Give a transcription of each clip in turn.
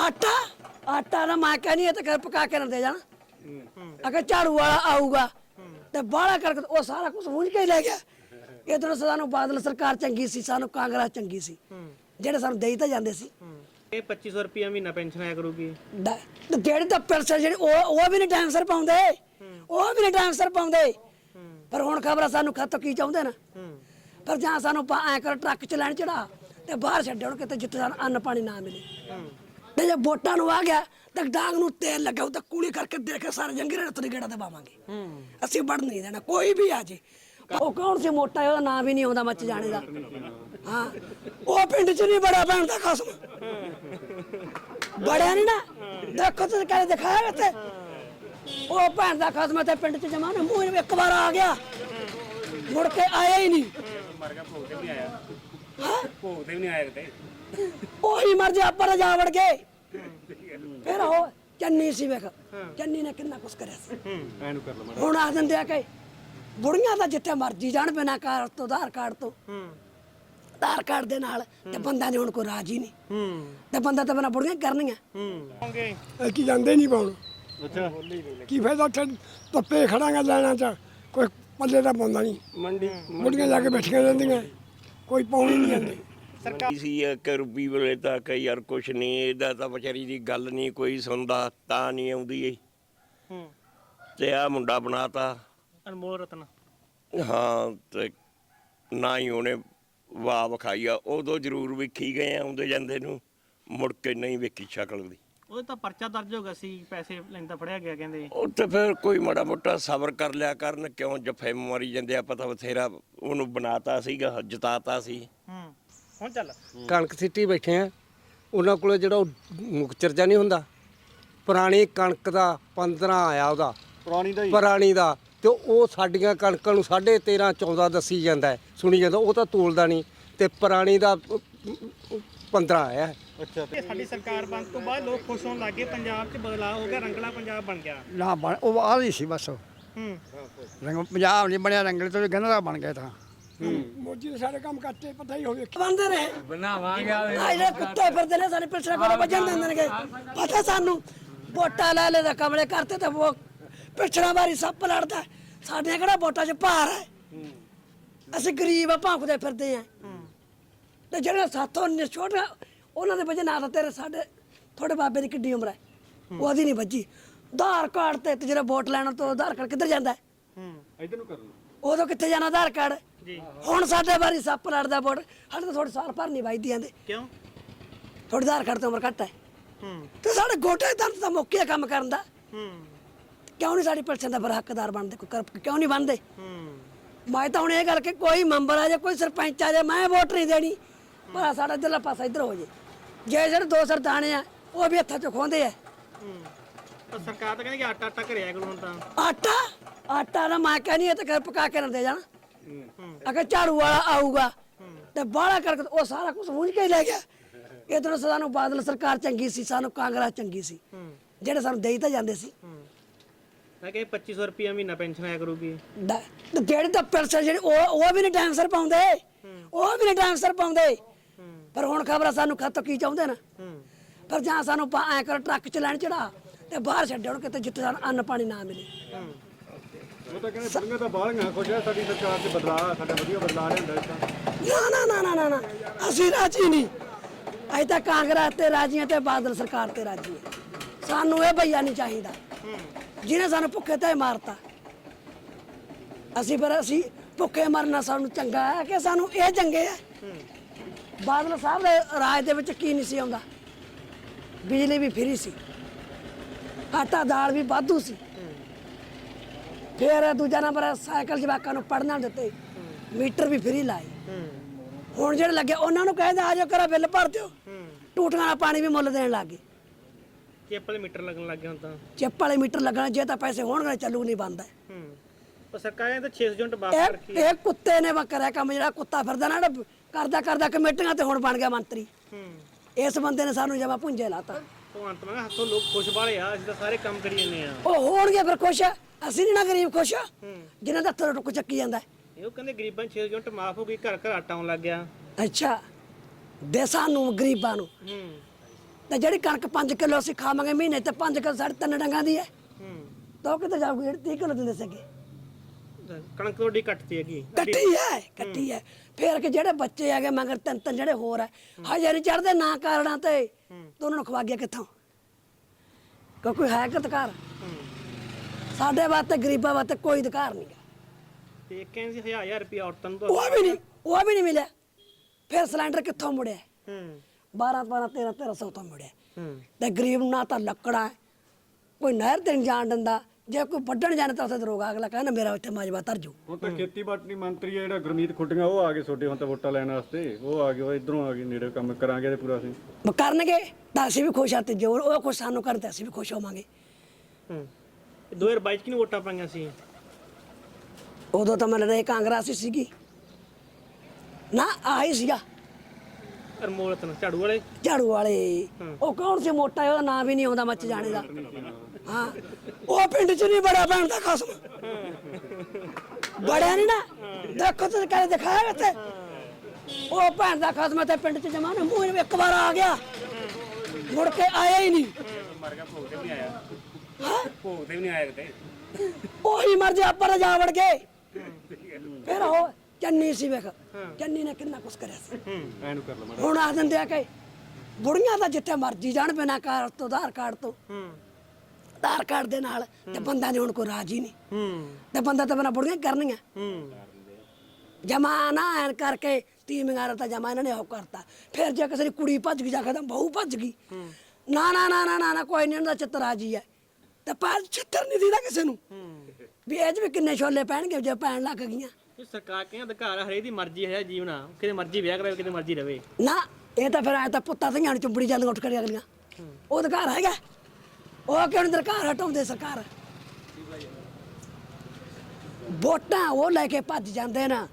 ਆਟਾ? ਆਟਾ ਨਾ ਮੈਂ ਕਹਿੰਦੀ ਇਹ ਤਾਂ ਘਰ ਪਕਾ ਕੇ ਨਾ ਦੇ ਜਾਣਾ। ਅਗਰ ਝਾੜੂ ਵਾਲਾ ਆਊਗਾ ਤੇ ਬਾਹਲਾ ਕਰਕੇ ਉਹ ਸਾਰਾ ਕੁਝ ਮੁੰਝ ਕੇ ਹੀ ਲੈ ਗਿਆ। ਇਧਰੋਂ ਸਾਨੂੰ ਬਾਦਲ ਸਰਕਾਰ ਚੰਗੀ ਸੀ ਸਾਨੂੰ ਕਾਂਗਰਸ ਚੰਗੀ ਸੀ। ਜਿਹੜੇ ਸਾਨੂੰ ਦੇਈ ਤਾਂ ਜਾਂਦੇ ਸੀ। ਇਹ 2500 ਰੁਪਿਆ ਮਹੀਨਾ ਪੈਨਸ਼ਨ ਆਇਆ ਕਰੂਗੀ। ਜਿਹੜੇ ਤਾਂ ਪੈਸੇ ਜਿਹੜੇ ਉਹ ਉਹ ਵੀ ਨਹੀਂ ਟਾਈਮ ਸਿਰ ਪਾਉਂਦੇ। ਉਹ ਵੀ ਨਹੀਂ ਟਾਈਮ ਸਿਰ ਪਾਉਂਦੇ। ਪਰ ਹੁਣ ਖਬਰ ਸਾਨੂੰ ਖਾਤੋਂ ਕੀ ਚਾਹੁੰਦੇ ਨਾ? ਪਰ ਜਾਂ ਸਾਨੂੰ ਐਂ ਕਰ ਟਰੱਕ ਚ ਲੈਣ ਚੜਾ ਤੇ ਬਾਹਰ ਛੱਡਣ ਕਿਤੇ ਜਿੱਥੇ ਸਾਨੂੰ ਅੰਨ ਪਾਣੀ ਨਾ ਮਿਲੇ। ਤੇ ਜੇ ਵੋਟਾਂ ਨੂੰ ਆ ਗਿਆ ਤਾਂ ਡਾਂਗ ਨੂੰ ਤੇਲ ਲਗਾਉ ਤਾਂ ਕੂਲੀ ਕਰਕੇ ਦੇ ਕੇ ਸਾਰੇ ਜੰਗੀਰੇ ਨੂੰ ਤਰੀ ਗੇੜਾ ਦਬਾਵਾਂਗੇ। ਅਸੀਂ ਵੜ ਨਹੀਂ ਦੇਣਾ ਕੋਈ ਵੀ ਆ ਜੇ। ਉਹ ਕੌਣ ਸੀ ਮੋਟਾ ਉਹਦਾ ਨਾਂ ਵੀ ਨਹੀਂ ਆਉਂਦਾ ਮੱਚ ਜਾਣੇ ਦਾ। ਹਾਂ ਉਹ ਪਿੰਡ ਚ ਨਹੀਂ ਬੜਾ ਭੈਣ ਦਾ ਖਸਮ। ਬੜਿਆ ਨਹੀਂ ਨਾ। ਦੇਖੋ ਤੁਸੀਂ ਕਹਿੰਦੇ ਦਿਖਾਇਆ ਤੇ ਉਹ ਭੈਣ ਦਾ ਖਸਮ ਤੇ ਪਿੰਡ ਚ ਜਮਾ ਨਾ ਮੂੰਹ ਇੱਕ ਵਾਰ ਆ ਗਿਆ। ਮੁੜ ਕੇ ਆਇਆ ਹੀ ਨਹੀਂ। ਮਰ ਗਿਆ ਭੋਗ ਤੇ ਵੀ ਨਹੀਂ ਆਇਆ। ਹਾਂ? ਭੋਗ ਤੇ ਵੀ ਨਹੀਂ ਆਇਆ ਕਿਤੇ। ਉਹੀ ਮਰ ਜਾ ਆਪਾਂ ਜਾ ਵੜ ਗਏ ਫਿਰ ਉਹ ਚੰਨੀ ਸੀ ਵੇਖ। ਚੰਨੀ ਨੇ ਕਿੰਨਾ ਕੁਛ ਕਰਿਆ ਸੀ। ਐਨੂੰ ਕਰ ਲਵਾਂ ਹੁਣ ਆ ਦਿੰਦੇ ਆ ਕਿ ਬੁੜੀਆਂ ਤਾਂ ਜਿੱਥੇ ਮਰਜ਼ੀ ਜਾਣ ਬਿਨਾ ਕਾਰ ਤੋਂ ਆਧਾਰ ਕਾਰਡ ਤੋਂ। ਆਧਾਰ ਕਾਰਡ ਦੇ ਨਾਲ ਤੇ ਬੰਦਾ ਨੇ ਹੁਣ ਕੋਈ ਰਾਜੀ ਨਹੀਂ। ਤੇ ਬੰਦਾ ਤਾਂ ਬਿਨਾ ਬੁੜੀਆਂ ਹੀ ਕਰਨੀਆਂ। ਹੋਗੇ ਕੀ ਜਾਂਦੇ ਨਹੀਂ ਪਾਉਣ। ਅੱਛਾ। ਕੀ ਫਾਇਦਾ ਉੱਥੇ ਧੁੱਪੇ ਖੜਾਂਗਾ ਲੈਣਾ ਚ ਕੋਈ ਪੱਲੇ ਦਾ ਪਾਉਂਦਾ ਨਹੀਂ। ਮੰਡੀ ਮੁੜੀਆਂ ਜਾ ਕੇ ਬੈਠੀਆਂ ਰਹਿੰਦੀਆਂ। ਕੋਈ ਪਾਉਣੀ ਨਹੀਂ ਜਾਂਦੇ। ਸੀ ਕਿ ਰੂਬੀ ਵੇਲੇ ਤਾਂ ਕਈ ਯਾਰ ਕੁਛ ਨਹੀਂ ਇਹਦਾ ਤਾਂ ਵਿਚਾਰੀ ਦੀ ਗੱਲ ਨਹੀਂ ਕੋਈ ਸੁਣਦਾ ਤਾਂ ਨਹੀਂ ਆਉਂਦੀ ਹੂੰ। ਤੇ ਆ ਮੁੰਡਾ ਬਣਾਤਾ। ਅਨਮੋਲ ਰਤਨ। ਹਾਂ ਤੇ ਨਾ ਹੀ ਉਹਨੇ ਵਾਹ ਵਿਖਾਈ ਆ ਉਦੋਂ ਜ਼ਰੂਰ ਵੇਖੀ ਗਏ ਆ ਆਉਂਦੇ ਜਾਂਦੇ ਨੂੰ ਮੁੜ ਕੇ ਨਹੀਂ ਵੇਖੀ ਸ਼ਕਲ ਦੀ ਉਹਦੇ ਤਾਂ ਪਰਚਾ ਦਰਜ ਹੋ ਗਿਆ ਸੀ ਪੈਸੇ ਲੈਂਦਾ ਫੜਿਆ ਗਿਆ ਕਹਿੰਦੇ। ਉੱਥੇ ਫਿਰ ਕੋਈ ਮਾੜਾ ਮੋਟਾ ਸਬਰ ਕਰ ਲਿਆ ਕਰਨ ਕਿਉਂ ਜਫੇ ਮਾਰੀ ਜਾਂਦੇ ਆ ਪਤਾ ਬਥੇਰਾ ਉਹਨੂੰ ਬਣਾਤਾ ਸੀਗਾ ਜਿਤਾਤਾ ਸੀ। ਹੂੰ। ਹੁਣ ਚੱਲ। ਕਣਕ ਸਿੱਟੀ ਬੈਠੇ ਆ। ਉਹਨਾਂ ਕੋਲੇ ਜਿਹੜਾ ਉਹ ਮੁਕਚਰ ਜਾ ਨਹੀਂ ਹੁੰਦਾ। ਪੁਰਾਣੀ ਕਣਕ ਦਾ 15 ਆਇਆ ਉਹਦਾ। ਪੁਰਾਣੀ ਦਾ ਪੁਰਾਣੀ ਦਾ। ਤੇ ਉਹ ਸਾਡੀਆਂ ਕਣਕਾਂ ਨੂੰ 13.5 14 ਦੱਸੀ ਜਾਂਦਾ ਹੈ, ਸੁਣੀ ਜਾਂਦਾ ਉਹ ਤਾਂ ਤੋਲਦਾ ਨਹੀਂ। ਤੇ ਪੁਰਾਣੀ ਦਾ 15 ਆਇਆ ਹੈ। ਅੱਛਾ। ਇਹ ਸਾਡੀ ਸਰਕਾਰ ਬਣ ਤੋਂ ਬਾਅਦ ਲੋਕ ਖੁਸ਼ ਹੋਣ ਲੱਗੇ ਪੰਜਾਬ 'ਚ ਬਦਲਾਅ ਹੋ ਗਿਆ ਰੰਗਲਾ ਪੰਜਾਬ ਬਣ ਗਿਆ। ਨਾ ਬਣ ਉਹ ਆ ਰਹੀ ਸੀ ਬਸ। ਹੂੰ। ਰੰਗ ਪੰਜਾਬ ਨਹੀਂ ਬਣਿਆ ਰੰਗਲੇ ਤੋਂ ਗੰਨਾ ਬਣ ਗਿਆ ਤਾਂ। ਮੋਦੀ ਨੇ ਸਾਰੇ ਕੰਮ ਕਰਤੇ ਪਤਾ ਹੀ ਹੋਵੇ। ਬੰਦੇ ਰਹੇ। ਬਣਾਵਾਂਗੇ ਆ ਜਿਹੜੇ ਕੁੱਤੇ ਫਿਰਦੇ ਨੇ ਸਾਡੇ ਪਿਛੜਾ ਕੋਲ ਵੱਜਣ ਦਿੰਦੇ ਨੇ ਪਤਾ ਸਾਨੂੰ ਵੋਟਾਂ ਲੈ ਲੈ ਦਾ ਕਮਲੇ ਕਰਤੇ ਤੇ ਉਹ ਪਿਛੜਾ ਵਾਰੀ ਸੱਪ ਲੜਦਾ ਸਾਡੇ ਕਿਹੜਾ ਵੋਟਾਂ 'ਚ ਭਾਰ ਹੈ? ਅਸੀਂ ਗਰੀਬ ਆ ਭੌਂਕਦੇ ਫਿਰਦੇ ਆ। ਤੇ ਜਿਹੜੇ ਸਾਥੋਂ ਨੇ ਛੋਟਾ ਉਹਨਾਂ ਦੇ ਵਜੇ ਨਾਲ ਤੇਰੇ ਸਾਡੇ ਥੋੜੇ ਬਾਬੇ ਦੀ ਕਿੱਡੀ ਉਮਰ ਹੈ। ਉਹਦੀ ਨਹੀਂ ਵੱਜੀ। ਆਧਾਰ ਕਾਰਡ ਤੇ ਤੇ ਜਿਹੜਾ ਵੋਟ ਲੈਣ ਤੋਂ ਆਧਾਰ ਕਾਰਡ ਕਿੱਧਰ ਜਾਂਦਾ ਹੈ? ਇਧਰ ਨੂੰ ਕਰ ਲਓ। ਉਦੋਂ ਕਿੱਥੇ ਜਾਣਾ ਆਧਾਰ ਕਾਰਡ? ਜੀ। ਹੁਣ ਸਾਡੇ ਵਾਰੀ ਸੱਪ ਲੜਦਾ ਵੋਟ ਸਾਡੇ ਤਾਂ ਥੋੜੇ ਸਾਲ ਭਰ ਨਹੀਂ ਵੱਜਦੀ ਜਾਂਦੇ। ਕਿਉਂ? ਥੋੜੀ ਆਧਾਰ ਕਾਰਡ ਤੇ ਉਮਰ ਘੱਟ ਹੈ। ਹੂੰ। ਤੇ ਸਾਡੇ ਗੋਟੇ ਦੰਦ ਤਾਂ ਮੁੱਕਿਆ ਕੰਮ ਕਰਨ ਦਾ। ਹੂੰ। ਕਿਉਂ ਨਹੀਂ ਸਾਡੀ ਪੈਨਸ਼ਨ ਦਾ ਬਰ ਹੱਕਦਾਰ ਬਣਦੇ ਕੋਈ ਕਰ- ਕਿਉਂ ਨਹੀਂ ਬਣਦੇ? ਹੂੰ। ਮੈਂ ਤਾਂ ਹੁਣ ਇਹ ਗੱਲ ਕਿ ਕੋਈ ਮੈਂਬਰ ਆ ਜਾ ਕੋਈ ਸਰਪੰਚ ਆ ਜਾ ਮੈਂ ਵੋਟ ਨਹੀਂ ਦੇਣੀ ਪਰ ਸਾਡਾ ਇੱਧਰਲਾ ਪਾਸਾ ਇੱਧਰ ਹੋ ਜੇ। ਜੇ ਜਿਹੜੇ ਦੋ ਸਰਦਾਣੇ ਆ ਉਹ ਵੀ ਹੱਥਾਂ ਚ ਖੋਂਦੇ ਆ। ਹੂੰ। ਤਾਂ ਸਰਕਾਰ ਤਾਂ ਕਹਿੰਦੀ ਕਿ ਆਟਾ ਆਟਾ ਘਰੇ ਆਇਆ ਕਰੋ ਹੁਣ ਤਾਂ। ਆਟਾ? ਆਟਾ ਨਾ ਮੈਂ ਕਹਿੰਦੀ ਇਹ ਤਾਂ ਘਰ ਪਕਾ ਕੇ ਨਾ ਦੇ ਜਾਣਾ। ਅਗਰ ਝਾੜੂ ਵਾਲਾ ਆਊਗਾ ਤੇ ਬਾਹਲਾ ਕਰਕੇ ਉਹ ਸਾਰਾ ਕੁਝ ਮੁੰਝ ਕੇ ਹੀ ਲੈ ਗਿਆ। ਇਧਰੋਂ ਸਾਨੂੰ ਬਾਦਲ ਸਰਕਾਰ ਚੰਗੀ ਸੀ ਸਾਨੂੰ ਕਾਂਗਰਸ ਚੰਗੀ ਸੀ। ਜਿਹੜੇ ਸਾਨੂੰ ਦੇਈ ਤਾਂ ਜਾਂਦੇ ਸੀ। ਮੈਂ ਕਿਹਾ 2500 ਰੁਪਿਆ ਮਹੀਨਾ ਪੈਨਸ਼ਨ ਆਇਆ ਕਰੂਗੀ ਜਿਹੜੇ ਤਾਂ ਪੈਸੇ ਜਿਹੜੇ ਉਹ ਉਹ ਵੀ ਨਹੀਂ ਟਾਈਮ ਸਿਰ ਪਾਉਂਦੇ। ਉਹ ਵੀ ਨਹੀਂ ਟਾਈਮ ਸਿਰ ਪਾਉਂਦੇ। ਪਰ ਹੁਣ ਖਬਰ ਸਾਨੂੰ ਖਾਤੋਂ ਕੀ ਚਾਹੁੰਦੇ ਨਾ? ਪਰ ਜਾਂ ਸਾਨੂੰ ਐਂ ਕਰ ਟਰੱਕ ਚ ਲੈਣ ਚੜਾ ਤੇ ਬਾਹਰ ਛੱਡਣ ਕਿਤੇ ਜਿੱਥੇ ਸਾਨੂੰ ਅੰਨ ਪਾਣੀ ਨਾ ਮਿਲੇ। ਉਹ ਤਾਂ ਕਹਿੰਦੇ ਬੁੜੀਆਂ ਤਾਂ ਬਾਹਲੀਆਂ, ਖੁਸ਼ ਆ ਸਾਡੀ ਸਰਕਾਰ 'ਚ ਬਦਲਾਅ, ਸਾਡਾ ਵਧੀਆ ਬਦਲਾਅ ਲਿਆਂਦਾ ਇਸ ਤਾਂ ਨਾ ਨਾ ਨਾ ਨਾ ਨਾ ਨਾ। ਅਸੀਂ ਰਾਜੀ ਨਹੀਂ। ਅਸੀਂ ਤਾਂ ਕਾਂਗਰਸ ਤੇ ਰਾਜੀ ਹਾਂ ਤੇ ਬਾਦਲ ਸਰਕਾਰ ਤੇ ਰਾਜੀ ਹਾਂ। ਸਾਨੂੰ ਇਹ ਭਈਆ ਨਹੀਂ ਚਾਹੀਦਾ। ਜਿਹਨੇ ਸਾਨੂੰ ਭੁੱਖੇ ਤੇ ਮਾਰਤਾ। ਅਸੀਂ ਪਰ ਅਸੀਂ ਭੁੱਖੇ ਮਰਨਾ ਸਾਨੂੰ ਚੰਗਾ ਹੈ ਕਿ ਸਾਨੂੰ ਇਹ ਚੰਗੇ ਹੈ। ਬਾਦਲ ਸਾਹਿਬ ਦੇ ਰਾਜ ਦੇ ਵਿੱਚ ਕੀ ਨਹੀਂ ਸੀ ਆਉਂਦਾ। ਬਿਜਲੀ ਵੀ ਫ੍ਰੀ ਸੀ। ਆਟਾ ਦਾਲ ਵੀ ਵਾਧੂ ਸੀ। ਫਿਰ ਦੂਜਾ ਨੰਬਰ ਸਾਈਕਲ ਜਵਾਕਾਂ ਨੂੰ ਪੜਨਾ ਦਿੱਤੇ। ਮੀਟਰ ਵੀ ਫ੍ਰੀ ਲਾਏ। ਹੁਣ ਜਿਹੜੇ ਲੱਗੇ ਉਹਨਾਂ ਨੂੰ ਕਹਿੰਦੇ ਆ ਜਾਓ ਕਰਾ ਬਿੱਲ ਭਰ ਦਿਓ। ਟੂਟੀਆਂ ਵਾਲਾ ਪਾਣੀ ਵੀ ਮੁੱਲ ਦੇਣ ਲੱਗੇ ਚਿੱਪ ਵਾਲੇ ਮੀਟਰ ਲੱਗਣ ਲੱਗ ਗਏ ਹੁਣ ਤਾਂ। ਚਿੱਪ ਵਾਲੇ ਮੀਟਰ ਲੱਗਣਾ ਜੇ ਤਾਂ ਪੈਸੇ ਹੋਣਗੇ ਚੱਲੂ ਨਹੀਂ ਬੰਦ ਹੈ। ਹੂੰ। ਪਰ ਸਰਕਾਰ ਨੇ ਤਾਂ 600 ਯੂਨਿਟ ਵਾਪਸ ਇਹ ਰੱਖੀ ਇਹ ਕੁੱਤੇ ਨੇ ਵਾ ਕਰਿਆ ਕੰਮ ਜਿਹੜਾ ਕੁੱਤਾ ਫਿਰਦਾ ਨਾ ਜਿਹੜਾ ਕਰਦਾ ਕਰਦਾ ਕਮੇਟੀਆਂ ਤੇ ਹੁਣ ਬਣ ਗਿਆ ਮੰਤਰੀ। ਹੂੰ। ਇਸ ਬੰਦੇ ਨੇ ਸਾਨੂੰ ਜਮਾ ਪੁੰਜੇ ਲਾਤਾ। ਭਗਵੰਤ ਮਾਨ ਹੱਥੋਂ ਲੋਕ ਖੁਸ਼ ਵਾਲੇ ਆ ਅਸੀਂ ਤਾਂ ਸਾਰੇ ਕੰਮ ਕਰੀ ਜਾਂਦੇ ਆ। ਉਹ ਹੋਣਗੇ ਫਿਰ ਖੁਸ਼। ਅਸੀਂ ਨਹੀਂ ਨਾ ਗਰੀਬ ਖੁਸ਼ ਜਿਨ੍ਹਾਂ ਦਾ ਹੱਥੋਂ ਟੁੱਕ ਚੱਕੀ ਜਾਂਦਾ। ਹੈ। ਇਹ ਉਹ ਕਹਿੰਦੇ ਗਰੀਬਾਂ 6 ਯੂਨਿਟ ਮਾਫ ਹੋ ਗਈ ਘਰ ਘਰ ਆਟਾ ਆਉਣ ਲੱਗ ਗਿਆ। ਅੱਛਾ ਦੇ ਸਾਨੂੰ ਗਰੀਬਾਂ ਨੂੰ। ਹੂੰ। ਤੇ ਜਿਹੜੀ ਕਣਕ 5 ਕਿਲੋ ਅਸੀਂ ਖਾਵਾਂਗੇ ਮਹੀਨੇ ਤੇ 5 ਕਿਲੋ ਸਾਡੇ ਤਿੰਨ ਡੰਗਾਂ ਦੀ ਹੈ। ਹੂੰ। ਤਾਂ ਉਹ ਕਿਤੇ ਜਾਊਗੀ? ਜਿਹੜੀ 30 ਕਿਲੋ ਦਿੰਦੇ ਸੀਗੇ। ਕਣਕ ਤੁਹਾਡੀ ਕੱਟਤੀ ਹੈਗੀ। ਕੱਟੀ ਹੈ ਕੱਟੀ ਹੈ। ਫੇਰ ਕਿ ਜਿਹੜੇ ਬੱਚੇ ਹੈਗੇ ਮਗਰ ਤਿੰਨ ਤਿੰਨ ਜਿਹੜੇ ਹੋਰ ਹੈ ਹਜੇ ਨਹੀਂ ਚੜਦੇ ਨਾ ਕਾਰਣਾ ਤੇ। ਤੂੰ ਉਹਨਾਂ ਨੂੰ ਖਵਾ ਗਿਆ ਕਿੱਥੋਂ? ਕਿਉਂ ਕੋਈ ਹੈ ਕਿ ਅਧਿਕਾਰ ਸਾਡੇ ਵਾਸਤੇ ਗਰੀਬਾਂ ਵਾਸਤੇ ਕੋਈ ਅਧਿਕਾਰ ਨਹੀਂ ਗਾ। ਤੇ ਕਹਿੰਦੇ ਸੀ ਹਜ਼ਾਰ ਹਜ਼ਾਰ ਰੁਪਏ ਔਰਤਾਂ ਨੂੰ ਉਹ ਵੀ ਨਹੀਂ ਉਹ ਵੀ ਨਹੀਂ ਮਿਲਿਆ। ਫਿਰ ਸਿਲੰਡਰ ਕਿੱਥੋਂ ਮੁੜਿਆ? ਹੂੰ। 12 12 13 1300 ਤੋਂ ਮੁੜਿਆ। ਹੂੰ। ਤੇ ਗਰੀਬ ਨੂੰ ਨਾ ਤਾਂ ਲੱਕੜਾ ਹੈ, ਕੋਈ ਨਹਿਰ ਤੇ ਨਹੀਂ ਜਾਣ ਦਿੰਦਾ। ਜੇ ਕੋਈ ਵੱਢਣ ਜਾਣੇ ਤਾਂ ਉੱਥੇ ਦਰੋਗਾ ਅਗਲਾ ਕਹਿੰਦਾ ਮੇਰਾ ਇੱਥੇ ਮਾਜਵਾ ਧਰ ਜੂ ਹੁਣ ਤਾਂ ਖੇਤੀਬਾੜੀ ਮੰਤਰੀ ਆ ਜਿਹੜਾ ਗੁਰਮੀਤ ਖੁੱਡੀਆਂ ਉਹ ਆ ਗਏ ਤੁਹਾਡੇ ਹੁਣ ਤਾਂ ਵੋਟਾਂ ਲੈਣ ਵਾਸਤੇ। ਉਹ ਆ ਗਏ ਉਹ ਇਧਰੋਂ ਆ ਗਏ ਨੇੜੇ ਕੰਮ ਕਰਾਂਗੇ ਤੇ ਪੂਰਾ ਅਸੀਂ। ਉਹ ਕਰਨਗੇ ਤਾਂ ਅਸੀਂ ਵੀ ਖੁਸ਼ ਆ ਤੇ ਜੋ ਉਹ ਖੁਸ਼ ਸਾਨੂੰ ਕਰਨ ਤੇ ਅਸੀਂ ਵੀ ਖੁਸ਼ ਹੋਵਾਂਗੇ। ਹੂੰ। 2022 ਚ ਕਿਨੂੰ ਵੋਟਾਂ ਪਾਈਆਂ ਸੀ? ਉਦੋਂ ਤਾਂ ਮੈਨੂੰ ਰਹੇ ਕਾਂਗਰਸ ਹੀ ਸੀਗੀ। ਨਾ ਆਹੀ ਸੀਗਾ। ਅਰਮੋਲਤਨ ਝਾੜੂ ਵਾਲੇ? ਝਾੜੂ ਵਾਲੇ। ਉਹ ਕੌਣ ਸੀ ਮੋਟਾ ਉਹਦਾ ਨਾਂ ਵੀ ਨਹੀਂ ਆਉਂਦਾ ਮੱਚ ਜਾਣੇ ਦਾ। ਹਾਂ ਉਹ ਪਿੰਡ 'ਚ ਨਹੀਂ ਬੜਾ ਭੈਣ ਦਾ ਖਸਮ। ਬੜਿਆ ਨਹੀਂ ਨਾ। ਦੇਖੋ ਤੁਸੀਂ ਕਦੇ ਦਿਖਾਇਆ ਕਿਤੇ ਉਹ ਭੈਣ ਦਾ ਖਸਮ ਤੇ ਪਿੰਡ 'ਚ ਜਮਾ ਨੇ। ਮੂੰਹ ਇੱਕ ਵਾਰ ਆ ਗਿਆ। ਮੁੜ ਕੇ ਆਇਆ ਹੀ ਨਹੀਂ। ਭੋਗ ਤੇ ਵੀ ਨਹੀਂ ਆਇਆ ਕਿਤੇ। ਉਹੀ ਮਰ ਜਾ ਪਰ ਜਾ ਵੜ ਗਏ। ਫਿਰ ਉਹ ਚੰਨੀ ਸੀ ਵੇਖ ਚੰਨੀ ਨੇ ਕਿੰਨਾ ਕੁਛ ਕਰਿਆ ਸੀ। ਐ ਨੂੰ ਕਰ ਲਵਾਂ ਹੁਣ ਆ ਦਿੰਦੇ ਆ ਕਿ ਬੁੜੀਆਂ ਦਾ ਜਿੱਥੇ ਮਰਜ਼ੀ ਜਾਣ ਬਿਨਾ ਕਾਰ ਤੋਂ ਆਧਾਰ ਕਾਰਡ ਤੋਂ। ਆਧਾਰ ਕਾਰਡ ਦੇ ਨਾਲ ਤੇ ਬੰਦਾ ਨੇ ਹੁਣ ਕੋਈ ਰਾਜੀ ਨਹੀਂ। ਤੇ ਬੰਦਾ ਤਾਂ ਬਿਨਾ ਬੁੜੀਆਂ ਕਰਨੀਆਂ। ਹੂੰ। ਜਮਾ ਨਾ ਐਨ ਕਰਕੇ ਟੀਮਿੰਗਾਂ ਤਾਂ ਜਮਾ ਇਹਨਾਂ ਨੇ ਉਹ ਕਰਤਾ। ਫਿਰ ਜੇ ਕਿਸੇ ਦੀ ਕੁੜੀ ਭੱਜ ਗਈ ਜਾ ਕੇ ਤਾਂ ਬਹੂ ਭੱਜ ਗਈ। ਨਾ ਨਾ ਨਾ ਨਾ ਨਾ ਨਾ ਕੋਈ ਨਹੀਂ ਉਹਦਾ ਚਿੱਤ ਰਾਜੀ ਹੈ। ਤੇ ਪਰ ਚਿੱਤਰ ਨਹੀਂ ਦੀਦਾ ਕਿਸੇ ਨੂੰ। ਵੀ ਇਹ 'ਚ ਵੀ ਕਿੰਨੇ ਛੋਲੇ ਪੈਣਗੇ ਜੇ ਪੈਣ ਲੱਗ ਗਈਆਂ। ਇਹ ਸਰਕਾਰ ਕਹਿੰਦਾ ਅਧਿਕਾਰ ਆ, ਹਰੇਕ ਦੀ ਮਰਜ਼ੀ ਹੈ ਜੀਵਨਾ ਕਿਤੇ ਮਰਜ਼ੀ ਵਿਆਹ ਕਰਾਵੇ ਕਿਤੇ ਮਰਜ਼ੀ ਰਵੇ। ਨਾ ਇਹ ਤਾਂ ਫਿਰ ਐ ਤਾਂ ਪੁੱਤਾਂ ਧੀਆਂ ਨੂੰ ਚੁੰਬੜੀ ਜਾਂਦੀਆਂ ਉੱਠ ਕੇ ਅਗਲੀਆਂ ਉਹ ਅਧਿਕਾਰ ਹੈਗਾ। ਉਹ ਕਿਉਂ ਨਹੀਂ ਅਧਿਕਾਰ ਹਟਾਉਂਦੇ ਸਰਕਾਰ? ਵੋਟਾਂ ਉਹ ਲੈ ਕੇ ਭੱਜ ਜਾਂਦੇ ਨਾ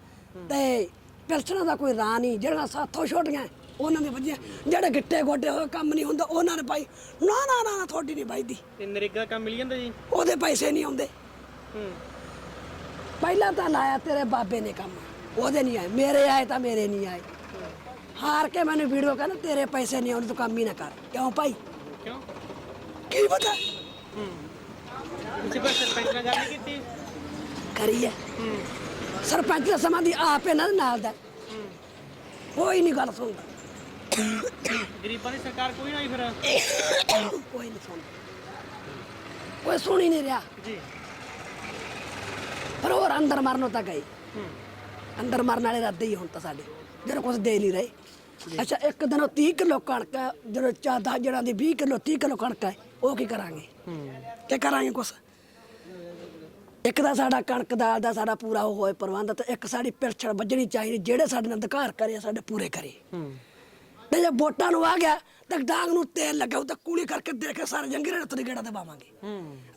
ਤੇ ਪਿਲਸਣਾ ਦਾ ਕੋਈ ਰਾਂ ਨਹੀਂ ਜਿਹੜੀਆਂ ਸਾਥੋਂ ਛੋਟੀਆਂ। ਉਹਨਾਂ ਦੇ ਵਧੀਆ ਜਿਹੜੇ ਗਿੱਟੇ ਗੋਡੇ ਹੋਏ ਕੰਮ ਨਹੀਂ ਹੁੰਦਾ ਉਹਨਾਂ ਨੇ ਭਾਈ ਨਾ ਨਾ ਨਾ ਨਾ ਤੁਹਾਡੀ ਨਹੀਂ ਬਾਈਦੀ ਤੇ ਨਰੇਗਾ ਦਾ ਕੰਮ ਮਿਲ ਜਾਂਦਾ ਜੀ? ਉਹਦੇ ਪੈਸੇ ਨਹੀਂ ਆਉਂਦੇ। ਹੂੰ। ਪਹਿਲਾਂ ਤਾਂ ਲਾਇਆ ਤੇਰੇ ਬਾਬੇ ਨੇ ਕੰਮ ਉਹਦੇ ਨਹੀਂ ਆਏ। ਮੇਰੇ ਆਏ ਤਾਂ ਮੇਰੇ ਨਹੀਂ ਆਏ। ਹਾਰ ਕੇ ਮੈਨੂੰ ਵੀਡੀਓ ਕਹਿੰਦਾ ਤੇਰੇ ਪੈਸੇ ਨਹੀਂ ਆਉਂਦੇ ਤੂੰ ਕੰਮ ਹੀ ਨਾ ਕਰ। ਕਿਉਂ ਭਾਈ? ਕਿਉਂ? ਕੀ ਪਤਾ? ਤੁਸੀਂ ਕੋਈ ਸਰਪੰਚ ਨਾਲ ਗੱਲ ਨਹੀਂ ਕੀਤੀ? ਕਰੀਏ। ਸਰਪੰਚ ਦਾ ਸਮਾਂ ਦੀ ਆਪ ਦੇ ਨਾਲ ਦਾ। ਕੋਈ ਨਹੀਂ ਗੱਲ ਸੁਣਦਾ। ਗਰੀਬਾਂ ਦੀ ਸਰਕਾਰ ਕੋਈ ਨਾ ਆਈ ਫਿਰ। ਕੋਈ ਨਹੀਂ ਸੁਣਦਾ। ਕੋਈ ਸੁਣ ਹੀ ਨਹੀਂ ਰਿਹਾ। ਜੀ। ਪਰ ਹੋਰ ਅੰਦਰ ਮਰਨੋਂ ਤਾਂ ਗਏ। ਅੰਦਰ ਮਰਨ ਵਾਲੇ ਰੱਦੇ ਹੀ ਹੁਣ ਤਾਂ ਸਾਡੇ। ਜਿਹੜੇ ਕੁਝ ਦੇ ਨਹੀਂ ਰਹੇ। ਅੱਛਾ ਇੱਕ ਦਿਨ ਉਹ 30 ਕਿਲੋ ਕਣਕ ਹੈ, ਜਦੋਂ ਜਿਹੜਾ ਦੀ 20 ਕਿਲੋ 30 ਕਿਲੋ ਕਣਕ ਹੈ ਉਹ ਕੀ ਕਰਾਂਗੇ? ਕੀ ਕਰਾਂਗੇ ਕੁਛ? ਇੱਕ ਤਾਂ ਸਾਡਾ ਕਣਕ ਦਾਲ ਦਾ ਸਾਡਾ ਪੂਰਾ ਉਹ ਹੋਏ ਪ੍ਰਬੰਧ ਤੇ ਇੱਕ ਸਾਡੀ ਪਿਰਛੜ ਵੱਜਣੀ ਚਾਹੀਦੀ ਜਿਹੜੇ ਸਾਡੇ ਨਾਲ ਅਧਿਕਾਰ ਕਰੇ ਸਾਡੇ ਪੂਰੇ ਕਰੇ। ਤੇ ਜੇ ਵੋਟਾਂ ਨੂੰ ਆ ਗਿਆ ਤਾਂ ਡਾਂਗ ਨੂੰ ਤੇਲ ਲਗਾਉ ਤਾਂ ਕੂਲੀ ਕਰਕੇ ਦੇ ਕੇ ਸਾਰੇ ਜੰਗੀਰੇ ਉੱਤੇ ਗੇੜਾ ਦਬਾਵਾਂਗੇ।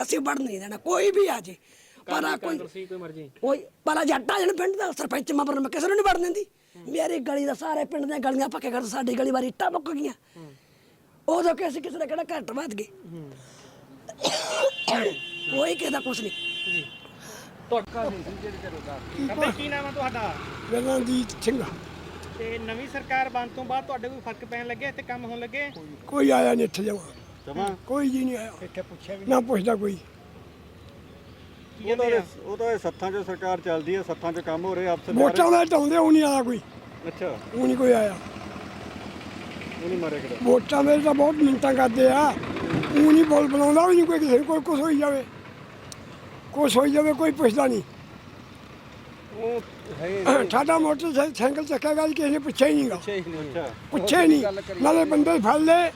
ਅਸੀਂ ਵੜ ਨਹੀਂ ਦੇਣਾ ਕੋਈ ਵੀ ਆ ਜੇ। ਪਰ ਆ ਕੋਈ ਤੁਸੀਂ ਕੋਈ ਮਰਜ਼ੀ। ਕੋਈ ਪਰ ਜੱਟਾ ਜਣ ਪਿੰਡ ਦਾ ਸਰਪੰਚ ਮੈਂਬਰ ਮੈਂ ਕਿਸੇ ਨੂੰ ਨਹੀਂ ਵੜ ਦਿੰਦੀ। ਮੇਰੀ ਗਲੀ ਦਾ ਸਾਰੇ ਪਿੰਡ ਦੀਆਂ ਗਲੀਆਂ ਪੱਕੇ ਕਰ ਸਾਡੀ ਗਲੀ ਵਾਰੀ ਇੱਟਾਂ ਮੁੱਕ ਗਈਆਂ। ਉਦੋਂ ਕਿ ਅਸੀਂ ਕਿਸੇ ਦਾ ਕਿਹੜਾ ਘੱਟ ਵੱਧ ਗਏ ਕੋਈ ਕਿਸੇ ਦਾ ਕੁਛ ਨਹੀਂ। ਜੀ। ਤੁਹਾਡਾ ਕੀ ਨਾਮ ਹੈ ਤੁਹਾਡਾ? ਰਣਜੀਤ ਸਿੰਘ। ਤੇ ਨਵੀਂ ਸਰਕਾਰ ਬਣ ਤੋਂ ਬਾਅਦ ਤੁਹਾਡੇ ਕੋਈ ਫ਼ਰਕ ਪੈਣ ਲੱਗਿਆ ਇੱਥੇ ਕੰਮ ਹੋਣ ਲੱਗੇ? ਕੋਈ ਆਇਆ ਨਹੀਂ ਇੱਥੇ ਜਮਾ। ਜਮਾ? ਕੋਈ ਜੀ ਨਹੀਂ ਆਇਆ। ਇੱਥੇ ਪੁੱਛਿਆ ਵੀ ਨਾ ਪੁੱਛਦਾ ਕੋਈ। ਕੀ ਉਹ ਤਾਂ ਕਹਿੰਦੇ ਆ? ਇਹ- ਉਹ ਤਾਂ ਇਹ ਸੱਥਾਂ 'ਚ ਸਰਕਾਰ ਚੱਲਦੀ ਹੈ ਸੱਥਾਂ 'ਚ ਕੰਮ ਹੋ ਰਹੇ ਅਫਸਰ ਵੋਟਾਂ ਦਾ ਟਾਉਂਦੇ ਉਹ ਨਹੀਂ ਆਇਆ ਕੋਈ। ਅੱਛਾ। ਉਹ ਨਹੀਂ ਕੋਈ ਆਇਆ। ਉਹ ਨਹੀਂ ਮਾਰੇ ਕਿਤੇ। ਵੋਟਾਂ ਦੇ ਤਾਂ ਬਹੁਤ ਮਿੰਤਾਂ ਕਰਦੇ ਆ। ਉਹ ਨਹੀਂ ਬੋਲ ਬੁਲਾਉਂਦਾ ਵੀ ਨਹੀਂ ਕੋਈ ਕਿਸੇ ਨੂੰ, ਕੋਈ ਕੁਛ ਹੋਈ ਜਾਵੇ। ਕੁਛ ਹੋਈ ਜਾਵੇ ਕੋਈ ਪੁੱਛਦਾ ਨਹੀਂ ਉਹ ਸਾਡਾ ਮੋਟਰ ਸਾਈਕਲ ਚੱਕਿਆ ਜੀ ਕਿਸੇ ਨੇ ਪੁੱਛਿਆ ਹੀ ਨਹੀਂਗਾ। ਪੁੱਛਿਆ ਹੀ ਨਹੀਂ। ਨਾਲੇ ਬੰਦੇ ਫੜ ਲਏ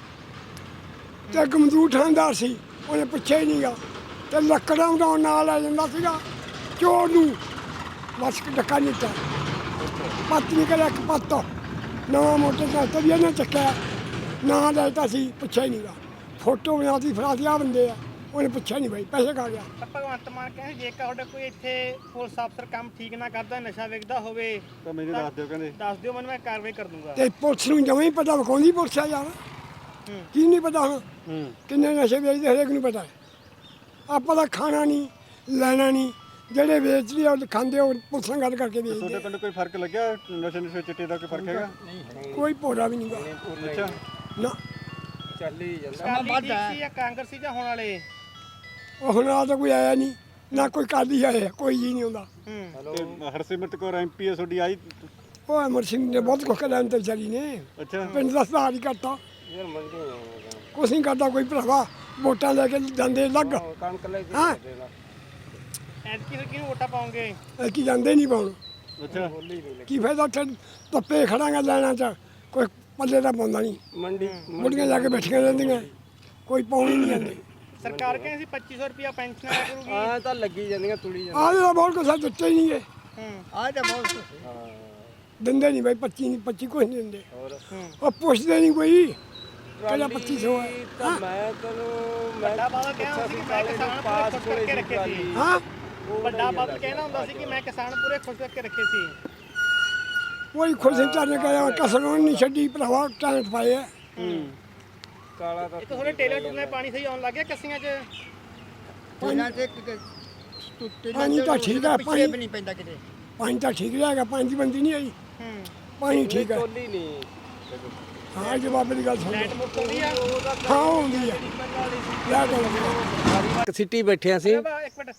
ਤੇ ਮਜ਼ਦੂਰ ਠਾਣਦਾਰ ਸੀ ਉਹਨੇ ਪੁੱਛਿਆ ਹੀ ਨਹੀਂਗਾ। ਤੇ ਲੱਕੜਾਂ ਦਾ ਨਾਲ ਆ ਜਾਂਦਾ ਸੀਗਾ ਚੋਰ ਨੂੰ। ਬਸ ਡੱਕਾ ਨਹੀਂ ਤਾ ਪੱਤ ਨਿਕਲਿਆ ਇੱਕ ਪੱਤ। ਨਵਾਂ ਮੋਟਰਸਾਈਕਲ ਵੀ ਇਹਨੇ ਚੱਕਿਆ। ਨਾ ਲੈਤਾ ਸੀ ਪੁੱਛਿਆ ਹੀ ਨਹੀਂਗਾ। ਫੋਟੋ ਬਣਾਤੀ ਫੜਾਤੀ ਆ ਬੰਦੇ ਆ। ਉਹਨੇ ਪੁੱਛਿਆ ਨਹੀਂ ਬਾਈ ਪੈਸੇ ਕਾ ਗਿਆ? ਤਾਂ ਭਗਵੰਤ ਮਾਨ ਕਹਿੰਦੇ ਜੇਕਰ ਤੁਹਾਡਾ ਕੋਈ ਇੱਥੇ ਪੁਲਿਸ ਅਫਸਰ ਕੰਮ ਠੀਕ ਨਾ ਕਰਦਾ ਨਸ਼ਾ ਵੇਚਦਾ ਹੋਵੇ ਤਾਂ ਮੈਨੂੰ ਦੱਸ ਦਿਓ ਕਹਿੰਦੇ। ਦੱਸ ਦਿਓ ਮੈਨੂੰ ਮੈਂ ਕਾਰਵਾਈ ਕਰ ਦੂੰਗਾ। ਤੇ ਪੁਲਿਸ ਨੂੰ ਜਮਾਂ ਹੀ ਪਤਾ ਵਿਖਾਉਂਦੀ ਪੁਲਿਸ ਆ ਜਾਣਾ ਕੀ ਨਹੀਂ ਪਤਾ ਹਾਂ ਹੂੰ। ਕਿੰਨੇ ਨਸ਼ੇ ਵੇਚਦੇ ਹਰੇਕ ਨੂੰ ਪਤਾ। ਆਪਾਂ ਦਾ ਖਾਣਾ ਨਹੀਂ ਲੈਣਾ ਨਹੀਂ ਜਿਹੜੇ ਵੇਚਦੇ ਆ ਉਹ ਖਾਂਦੇ ਉਹ ਪੁਲਿਸ ਨਾਲ ਗੱਲ ਕਰਕੇ ਤੁਹਾਡੇ ਵੇਚਦੇ ਪਿੰਡ ਕੋਈ ਫ਼ਰਕ ਲੱਗਿਆ? ਨਸ਼ੇ ਨਸ਼ੇ ਚਿੱਟੇ ਦਾ ਕੋਈ ਫ਼ਰਕ ਹੈਗਾ? ਕੋਈ ਭੋਰਾ ਵੀ ਨਹੀਂ ਗਾ। ਅੱਛਾ। ਨਾ। ਚੱਲੀ ਜਾਂਦਾ ਜਾਂ ਕਾਂਗਰਸੀ ਜਾਂ ਹੁਣ ਵਾਲੇ? ਹੁਣ ਆ ਤਾਂ ਕੋਈ ਆਇਆ ਨਹੀਂ ਨਾ ਕੋਈ ਕਾਦੀ ਆਇਆ ਕੋਈ ਜੀ ਨਹੀਂ ਆਉਂਦਾ। ਹੂੰ। ਤੇ ਹਰਸਿਮਰਤ ਕੌਰ ਐਮਪੀ ਹੈ ਤੁਹਾਡੀ ਆਈ? ਉਹ ਅਮਰ ਸਿੰਘ ਨੇ ਬਹੁਤ ਕੁਝ ਕਰਿਆ ਤੇ ਵਿਚਾਰੀ ਨੇ। ਅੱਛਾ। ਪਿੰਡ ਦਾ ਸੁਧਾਰ ਹੀ ਕਰਤਾ। ਯਾਰ ਕੁਛ ਨਹੀਂ ਕਰਦਾ ਕੋਈ ਭਰਾਵਾ ਵੋਟਾਂ ਲੈ ਕੇ ਜਾਂਦੇ ਲੱਗ ਕਣਕ ਲੈ ਕੇ ਹਾਂ। ਕਿਹਨੂੰ ਵੋਟਾਂ ਪਾਉਂਗੇ ਇਹ ਕੀ ਜਾਂਦੇ ਨਹੀਂ ਪਾਉਣ। ਅੱਛਾ। ਕੀ ਫਾਇਦਾ ਉੱਥੇ ਧੱਪੇ ਖੜਾਂਗਾ ਲੈਣਾ ਚ ਕੋਈ ਪੱਲੇ ਦਾ ਪਾਉਂਦਾ ਨਹੀਂ। ਮੰਡੀ ਮੁੜੀਆਂ ਜਾ ਕੇ ਬੈਠੀਆਂ ਰਹਿੰਦੀਆਂ। ਕੋਈ ਪਾਉਣੀ ਨਹੀਂ ਜਾਂਦੇ। ਸਰਕਾਰ ਕਹਿੰਦੀ ਸੀ 2500 ਰੁਪਿਆ ਪੈਨਸ਼ਨ ਆਇਆ ਕਰੂਗੀ। ਆ ਤਾਂ ਲੱਗੀ ਜਾਂਦੀਆਂ ਤੁਲੀ ਜਾਂਦੀਆਂ। ਆਹ ਜਿਹੜਾ ਬਹੁਤ ਕੁਛ ਆ, ਦਿੱਤੇ ਹੀ ਨਹੀਂ ਗੇ ਹੂੰ। ਆ ਤਾਂ ਬਹੁਤ ਦਿੰਦੇ ਨਹੀਂ ਬਈ 25 ਨਹੀਂ 25 ਕੁਛ ਨਹੀਂ ਦਿੰਦੇ। ਹੋਰ? ਉਹ ਪੁੱਛਦੇ ਨਹੀਂ ਕੋਈ। ਕਿਹੜਾ 2500 ਹੈ ਤਾਂ ਮੈਂ ਤੈਨੂੰ ਮੈਂ ਵੱਡਾ ਬਾਦਲ ਕਹਿੰਦਾ ਸੀ ਕਿ ਮੈਂ ਕਿਸਾਨ ਪੂਰੇ ਖੁਸ਼ ਕਰਕੇ ਰੱਖੇ ਸੀ। ਹਾਂ। ਵੱਡਾ ਬਾਦਲ ਕਹਿੰਦਾ ਹੁੰਦਾ ਸੀ ਕਿ ਮੈਂ ਕਿਸਾਨ ਪੂਰੇ ਖੁਸ਼ ਕਰਕੇ ਰੱਖੇ ਸੀ। ਕੋਈ ਖੁਸ਼ੀ ਚਾਹਨੇ ਕਰਿਆ ਕਸਰ ਨਹੀਂ ਛੱਡੀ ਭਰਾਵਾ ਟਾਂਟ ਪਾਏ ਆ। ਕਾਲਾ ਤਾਂ ਤਾਂ ਥੋੜੇ ਟੇਲਰ ਟੁਲੇ ਪਾਣੀ ਸਹੀ ਆਉਣ ਲੱਗ ਗਿਆ ਕੱਸੀਆਂ 'ਚ। ਪਾਣੀ ਤਾਂ ਠੀਕ ਹੈ ਪਾਣੀ ਨਹੀਂ ਪੈਂਦਾ ਕਿਤੇ। ਪਾਣੀ ਤਾਂ ਠੀਕ ਰਹੇਗਾ ਪਾਣੀ ਦੀ ਬੰਦੀ ਨਹੀਂ ਆਈ। ਹੂੰ। ਪਾਣੀ ਠੀਕ ਹੈ ਟੋਲੀ ਨਹੀਂ। ਹਾਂ ਜਵਾਬ ਦੀ ਗੱਲ ਸੁਣ ਲਾਈਟ ਮੁੱਕ ਆ। ਹਾਂ ਹੁੰਦੀ ਹੈ ਲੈ ਗੱਲ ਕਣਕ ਸਿੱਟੀ ਬੈਠੇ ਆ ਸੀ ਇੱਕ ਮਿੰਟ।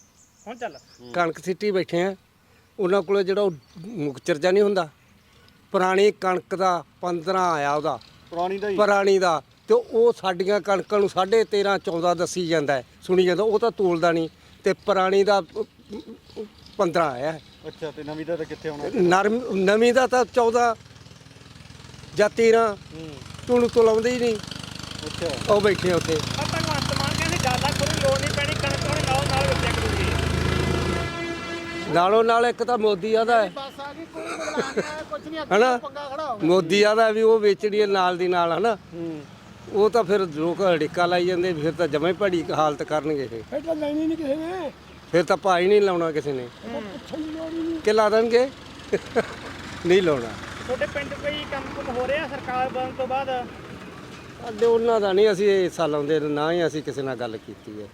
ਹੁਣ ਚੱਲ। ਕਣਕ ਸਿੱਟੀ ਬੈਠੇ ਆ। ਉਹਨਾਂ ਕੋਲੇ ਜਿਹੜਾ ਉਹ ਮੁਕਚਰ ਜਾ ਨਹੀਂ ਹੁੰਦਾ। ਪੁਰਾਣੀ ਕਣਕ ਦਾ 15 ਆਇਆ ਉਹਦਾ। ਪੁਰਾਣੀ ਦਾ ਹੀ। ਪੁਰਾਣੀ ਦਾ। ਤੇ ਉਹ ਸਾਡੀਆਂ ਕਣਕਾਂ ਨੂੰ 13.5 14 ਦੱਸੀ ਜਾਂਦਾ ਹੈ, ਸੁਣੀ ਜਾਂਦਾ ਉਹ ਤਾਂ ਤੋਲਦਾ ਨਹੀਂ। ਤੇ ਪੁਰਾਣੀ ਦਾ 15 ਆਇਆ ਹੈ। ਅੱਛਾ ਤੇ ਨਵੀਂ ਦਾ ਤਾਂ ਕਿੱਥੇ ਆਉਣਾ? ਨਰਮ ਨਵੀਂ ਦਾ ਤਾਂ 14 ਜਾਂ 13 ਤੁਣ ਤੁਲਾਉਂਦੇ ਹੀ ਨਹੀਂ। ਅੱਛਾ। ਉਹ ਬੈਠੇ ਆ ਉੱਥੇ। ਪਰ ਭਗਵੰਤ ਮਾਨ ਕਹਿੰਦੇ ਜ਼ਿਆਦਾ ਕੋਈ ਲੋੜ ਨਹੀਂ ਪੈਣੀ ਕਣਕ ਹੁਣ ਨਾਲ ਨਾਲ ਵੇਚਿਆ ਕਰੂਗੀ। ਨਾਲੋਂ ਨਾਲ ਇੱਕ ਤਾਂ ਮੋਦੀ ਆਦਾ ਹੈ। ਹਨਾ? ਮੋਦੀ ਆਦਾ ਵੀ ਉਹ ਵੇਚਣੀ ਹੈ ਨਾਲ ਦੀ ਨਾਲ ਹਨਾ? ਉਹ ਤਾਂ ਫਿਰ ਲੋਕ ਢਿੱਕਾ ਲਾਈ ਜਾਂਦੇ ਫਿਰ ਤਾਂ ਜਮੇ ਭੜੀ ਹਾਲਤ ਕਰਨਗੇ ਫਿਰ। ਫਿਰ ਤਾਂ ਲੈਣੀ ਨਹੀਂ ਕਿਸੇ ਨੇ। ਫਿਰ ਤਾਂ ਭਾਈ ਨਹੀਂ ਲਾਉਣਾ ਕਿਸੇ ਨੇ। ਕਿ ਲਾ ਦੇਣਗੇ? ਨਹੀਂ ਲਾਉਣਾ। ਤੁਹਾਡੇ ਪਿੰਡ ਕੋਈ ਕੰਮ ਕੁਮ ਹੋ ਰਿਹਾ ਸਰਕਾਰ ਬਣਨ ਤੋਂ ਬਾਅਦ? ਸਾਡੇ ਉਹਨਾਂ ਦਾ ਨਹੀਂ ਅਸੀਂ ਹਿੱਸਾ ਲਾਉਂਦੇ ਨਾ ਹੀ ਅਸੀਂ ਕਿਸੇ ਨਾਲ ਗੱਲ ਕੀਤੀ ਹੈ।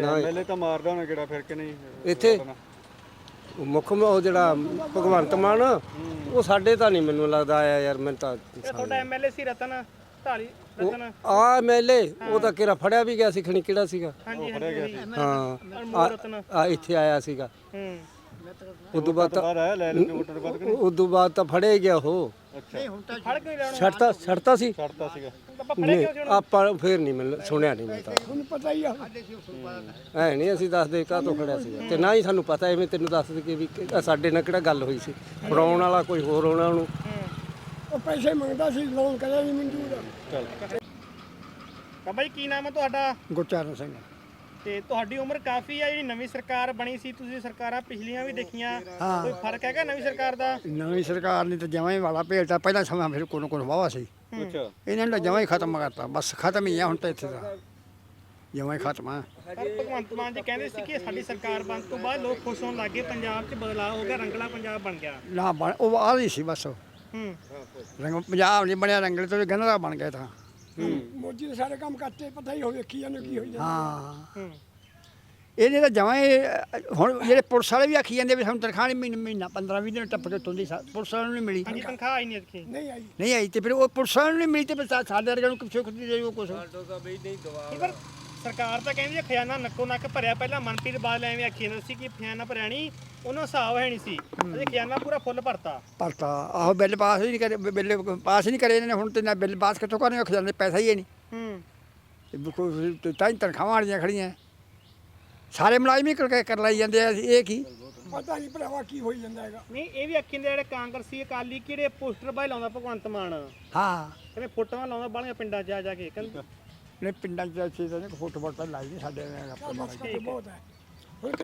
ਨਾ। ਐਮਐਲਏ ਤਾਂ ਮਾਰਦਾ ਹੋਣਾ ਕਿਹੜਾ ਫਿਰ ਕਿ ਨਹੀਂ? ਇੱਥੇ? ਮੁੱਖ ਮ- ਉਹ ਜਿਹੜਾ ਭਗਵੰਤ ਮਾਨ ਉਹ ਸਾਡੇ ਤਾਂ ਨਹੀਂ ਮੈਨੂੰ ਲੱਗਦਾ ਆਇਆ ਯਾਰ ਮੈਨੂੰ ਤਾਂ ਇਹ ਤੁਹਾਡਾ ਐਮਐਲਏ ਸੀ ਰਤਨ ਢਾਲੀ ਆ ਮੇਲੇ ਉਹ ਤਾਂ ਕਿਹੜਾ ਫੜਿਆ ਵੀ ਗਿਆ ਸੀ ਖਣੀ ਕਿਹੜਾ ਸੀਗਾ? ਹਾਂਜੀ ਹਾਂਜੀ। ਹਾਂ। ਅਨਮੋਲ ਰਤਨ। ਆ ਇੱਥੇ ਆਇਆ ਸੀਗਾ। ਹੂੰ। ਉਦੋਂ ਬਾਅਦ ਤਾਂ ਆਇਆ ਲੈ ਲੈਣੇ ਵੋਟਰ ਬਾਅਦ ਕਿ। ਉਦੋਂ ਬਾਅਦ ਤਾਂ ਫੜਿਆ ਹੀ ਗਿਆ ਉਹ। ਅੱਛਾ। ਫੜ ਕੇ ਲੈਣਾ ਛੱਡਤਾ ਛੱਡਤਾ ਸੀ। ਛੱਡਤਾ ਸੀਗਾ। ਨਹੀਂ ਸੀ? ਆਪਾਂ ਫੇਰ ਨਹੀਂ ਮੈਨੂੰ ਸੁਣਿਆ ਨਹੀਂ ਮੈਂ ਤਾਂ ਤੁਹਾਨੂੰ ਪਤਾ ਹੀ ਆ। ਐ ਨਹੀਂ ਅਸੀਂ ਦੱਸਦੇ ਕਾਹ ਤੋਂ ਫੜਿਆ ਸੀਗਾ। ਤੇ ਨਾ ਹੀ ਸਾਨੂੰ ਪਤਾ ਐਵੇਂ ਤੈਨੂੰ ਦੱਸ ਦੇ ਵੀ ਕਿ ਸਾਡੇ ਨਾਲ ਕਿਹੜਾ ਗੱਲ ਹੋਈ ਸੀ। ਫੜਾਉਣ ਵਾਲਾ ਕੋਈ ਹੋਰ ਉਹਨਾਂ। ਨੂੰ ਉਹ ਪੈਸੇ ਮੰਗਦਾ ਸੀ ਲੋਨ ਕਰਿਆ ਨਹੀਂ ਮਨਜ਼ੂਰ ਬਾਬਾ ਜੀ ਕੀ ਨਾਮ ਹੈ ਤੁਹਾਡਾ? ਗੁਰਚਰਨ ਸਿੰਘ। ਤੇ ਤੁਹਾਡੀ ਉਮਰ ਕਾਫੀ ਆ ਜਿਹੜੀ ਨਵੀਂ ਸਰਕਾਰ ਬਣੀ ਸੀ ਤੁਸੀਂ ਸਰਕਾਰਾਂ ਪਿਛਲੀਆਂ ਵੀ ਦੇਖੀਆਂ। ਕੋਈ ਫ਼ਰਕ ਹੈਗਾ ਨਵੀਂ ਸਰਕਾਰ ਦਾ? ਨਵੀਂ ਸਰਕਾਰ ਨੇ ਤਾਂ ਜਮਾਂ ਹੀ ਵਾਲਾ ਭੇਜਤਾ ਪਹਿਲਾਂ ਸਮਾਂ ਫਿਰ ਕੋਨ ਕੋਨ ਵਾਵਾ ਸੀ। ਅੱਛਾ। ਇਹਨਾਂ ਨੇ ਤਾਂ ਜਮਾਂ ਹੀ ਖਤਮ ਕਰਤਾ ਬਸ ਖਤਮ ਹੀ ਆ ਹੁਣ ਤਾਂ ਇੱਥੇ ਦਾ। ਜਮਾਂ ਹੀ ਖਤਮ ਆ। ਪਰ ਭਗਵੰਤ ਮਾਨ ਜੀ ਕਹਿੰਦੇ ਸੀ ਕਿ ਸਾਡੀ ਸਰਕਾਰ ਬਣ ਤੋਂ ਬਾਅਦ ਲੋਕ ਖੁਸ਼ ਹੋਣ ਲੱਗੇ ਪੰਜਾਬ 'ਚ ਬਦਲਾਅ ਹੋ ਗਿਆ ਰੰਗਲਾ ਪੰਜਾਬ ਬਣ ਗਿਆ। ਨਾ ਬਣ ਉਹ ਆ ਰਹੀ ਸੀ ਬਸ ਉਹ। ਹੂੰ ਰੰਗ ਪੰਜਾਬ ਨਹੀਂ ਬਣਿਆ ਰੰਗਲੇ ਤੋਂ ਗੰਧਲਾ ਬਣ ਗਿਆ ਤਾਂ। ਮੋਦੀ ਨੇ ਸਾਰੇ ਕੰਮ ਕਰਤੇ ਪਤਾ ਹੀ ਹੋ ਵੇਖੀ ਜਾਨੂੰ ਕੀ ਹੋਈ ਜਾਂਦਾ। ਹਾਂ। ਹੂੰ। ਇਹਨੇ ਤਾਂ ਜਮਾਂ ਹੁਣ ਜਿਹੜੇ ਪੁਲਿਸ ਵਾਲੇ ਵੀ ਆਖੀ ਜਾਂਦੇ ਵੀ ਸਾਨੂੰ ਤਨਖਾਹ ਨਹੀਂ ਮਹੀਨਾ ਮਹੀਨਾ 15 20 ਦਿਨ ਟੱਪ ਕੇ ਤੁੰਦੀ ਪੁਲਿਸ ਵਾਲਿਆਂ ਨੂੰ ਨਹੀਂ ਮਿਲੀ। ਹਾਂਜੀ ਤਨਖਾਹ ਆਈ ਨਹੀਂ ਅਜੇ ਨਹੀਂ ਆਈ। ਨਹੀਂ ਆਈ ਤੇ ਫਿਰ ਉਹ ਪੁਲਿਸ ਵਾਲਿਆਂ ਨੂੰ ਨਹੀਂ ਮਿਲੀ ਤੇ ਫਿਰ ਸਾਡੇ ਵਰਗਿਆਂ ਨੂੰ ਕਿੱਥੇ ਖੁੱਦੀ ਜਾਈ ਉਹ ਕੁਛ? ਨਹੀਂ ਪਰ ਸਰਕਾਰ ਤਾਂ ਕਹਿੰਦੀ ਹੈ ਖਜ਼ਾਨਾ ਨੱਕੋ ਨੱਕ ਭਰਿਆ। ਪਹਿਲਾਂ ਮਨਪ੍ਰੀਤ ਬਾਦਲ ਐਵੇਂ ਆਖੀ ਜਾਂਦਾ ਸੀ ਕਿ ਖਜ਼ਾਨਾ ਭਰਿਆ ਨਹੀਂ ਉਹਨਾਂ ਹਿਸਾਬ ਹੈ ਨਹੀਂ ਸੀ। ਅਜੇ ਖਜ਼ਾਨਾ ਪੂਰਾ ਫੁੱਲ ਭਰਤਾ। ਭਰਤਾ। ਆਹੋ ਬਿੱਲ ਪਾਸ ਹੀ ਨਹੀਂ ਕਰੇ ਬਿੱਲ ਪਾਸ ਹੀ ਨਹੀਂ ਕਰੇ ਇਹਨਾਂ ਨੇ। ਹੁਣ ਤੇ ਨਾ ਬਿੱਲ ਪਾਸ ਕਿੱਥੋਂ ਕਰਨੇ ਖਜ਼ਾਨੇ ਪੈਸਾ ਹੀ ਹੈ ਨਹੀਂ ਹੂੰ। ਤੇ ਬਿਲਕੁਲ ਤੇ ਤਾਂ ਹੀ ਤਨਖਾਹਾਂ ਵਾਲੀਆਂ ਖੜੀਆਂ। ਸਾਰੇ ਮੁਲਾਜ਼ਮ ਹੀ ਕਰ ਕਰ ਲਾਈ ਜਾਂਦੇ ਆ ਇਹ ਕੀ? ਪਤਾ ਨਹੀਂ ਭਰਾਵਾ ਕੀ ਹੋਈ ਜਾਂਦਾ ਹੈਗਾ। ਨਹੀਂ ਇਹ ਵੀ ਆਖੀ ਜਾਂਦੇ ਜਿਹੜੇ ਕਾਂਗਰਸੀ ਅਕਾਲੀ ਕਿਹੜੇ ਪੋਸਟਰ ਬਾਈ ਲਾਉਂਦਾ ਭਗਵੰਤ ਮਾਨ। ਹਾਂ। ਕਹਿੰਦੇ ਫੋਟੋਆਂ ਲਾਉਂਦਾ ਬਾਲੀਆਂ ਪਿੰਡਾਂ 'ਚ ਜਾ ਜਾ ਕੇ। ਕਹਿੰਦੇ ਨੇ ਪਿੰਡਾਂ ਚ ਅੱਛੇ ਤਾਂ ਫੋਟੋ ਫੋਟੋ ਲਾਈ ਨਹੀਂ ਸਾਡੇ ਨੇ ਬਹੁਤ ਹੈ।